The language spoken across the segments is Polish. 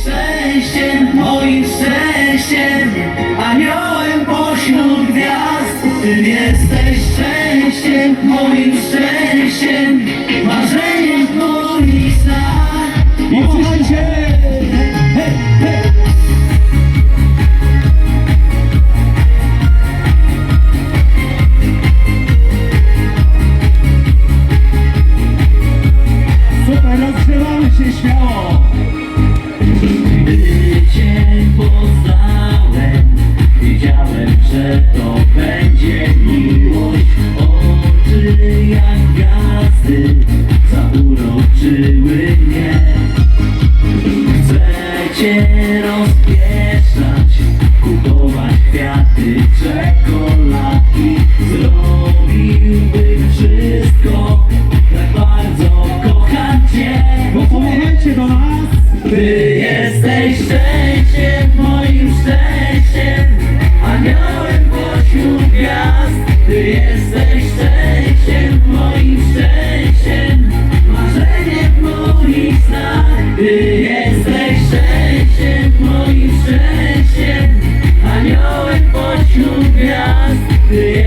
szczęściem, moim szczęściem, aniołem pośród gwiazd. Ty jesteś szczęściem, moim szczęściem, marzeniem moich snach. I słuchajcie! Super, rozgrzewamy się śmiało! Oczy jak gwiazdy zauroczyły mnie. Chcę Cię rozpieszczać, kupować kwiaty, czekoladki. Zrobiłbym wszystko, tak bardzo kocham Cię. No pomagajcie do nas! Ty jesteś szczęściem, moim szczęściem, aniołem pośród gwiazd. Ty jesteś moim szczęściem, aniołem pośród gwiazd.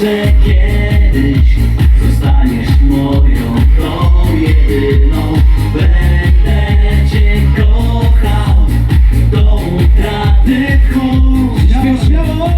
Że kiedyś zostaniesz moją tą jedyną. Będę cię kochał do utraty tchu. Śmiało, śmiało!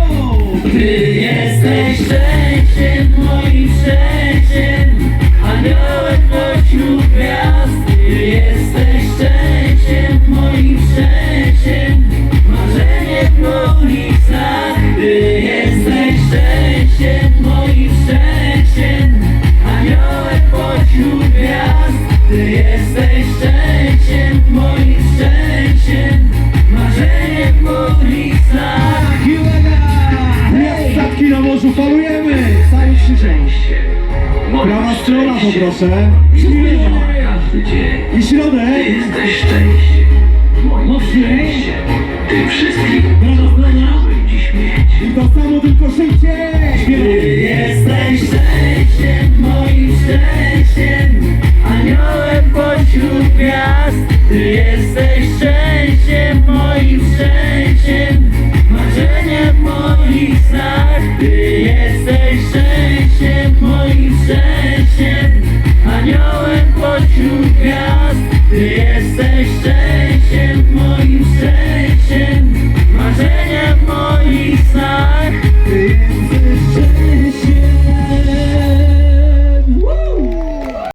Morzu, falujemy! Cały szczęście. Prawa strona poproszę. I środek. jesteś szczęściem. Moim Mocniej. szczęściem. Wszystkim, Prawa strona. chciałbym dziś mieć. I to samo, tylko szybciej! Ty jesteś szczęściem, moim szczęściem, aniołem pośród gwiazd. Ty jesteś gwiazd Ty jesteś szczęściem